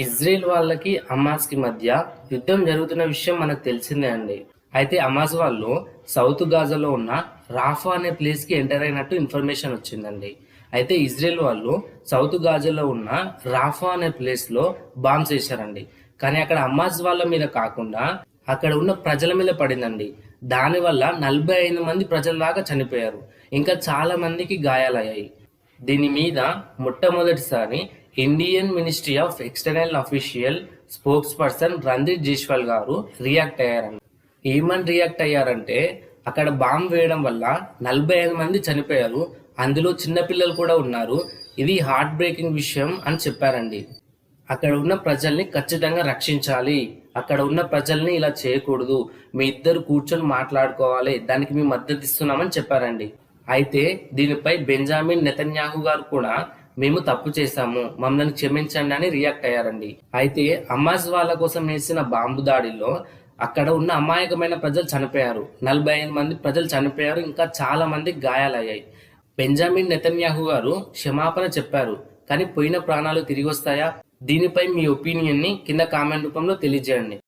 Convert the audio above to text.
Israel వాళ్ళకి హమాస్కి మధ్య యుద్ధం జరుగుతున్న విషయం మనకు తెలిసిందే అండి. అయితే అమాజ్ వాళ్ళు సౌత్ గాజాలో ఉన్న రాఫా అనే ప్లేస్కి ఎంటర్ అయినట్టు ఇన్ఫర్మేషన్ వచ్చిందండి. అయితే ఇజ్రాయెల్ వాళ్ళు సౌత్ గాజాలో ఉన్న రాఫా అనే ప్లేస్లో బాంబ్స్ వేశారండి కానీ అక్కడ అమాజ్ వాళ్ళ మీద కాకుండా అక్కడ ఉన్న ప్రజల మీద పడిందండి. దానివల్ల నలభై ఐదు మంది ప్రజల దాకా చనిపోయారు. ఇంకా చాలా మందికి గాయాలయ్యాయి. దీని మీద మొట్టమొదటిసారి Indian ministry of external official spokesperson Randeep Jaiswal garu react అయ్యారని ఏమని రియాక్ట్ అయ్యారంటే అక్కడ బాంబ్ వేయడం వల్ల నలభై ఐదు మంది చనిపోయారు అందులో చిన్నపిల్లలు కూడా ఉన్నారు ఇది హార్ట్ బ్రేకింగ్ విషయం అని చెప్పారండి. అక్కడ ఉన్న ప్రజల్ని ఖచ్చితంగా రక్షించాలి అక్కడ ఉన్న ప్రజల్ని ఇలా చేయకూడదు మీ ఇద్దరు కూర్చొని మాట్లాడుకోవాలి దానికి మేము మద్దతు ఇస్తున్నామని చెప్పారండి. అయితే దీనిపై బెంజామిన్ నెతన్యాహు గారు కూడా మేము తప్పు చేశాము మమ్మల్ని క్షమించండి అని రియాక్ట్ అయ్యారండి. అయితే అమ్మాజ్ వాళ్ళ కోసం వేసిన బాంబు దాడిలో అక్కడ ఉన్న అమాయకమైన ప్రజలు చనిపోయారు. నలభై ఐదు మంది ప్రజలు చనిపోయారు ఇంకా చాలా మంది గాయాలయ్యాయి. బెంజామిన్ నెతన్యాహు గారు క్షమాపణ చెప్పారు కానీ పోయిన ప్రాణాలు తిరిగి వస్తాయా? దీనిపై మీ ఒపీనియన్ని కింద కామెంట్ రూపంలో తెలియజేయండి.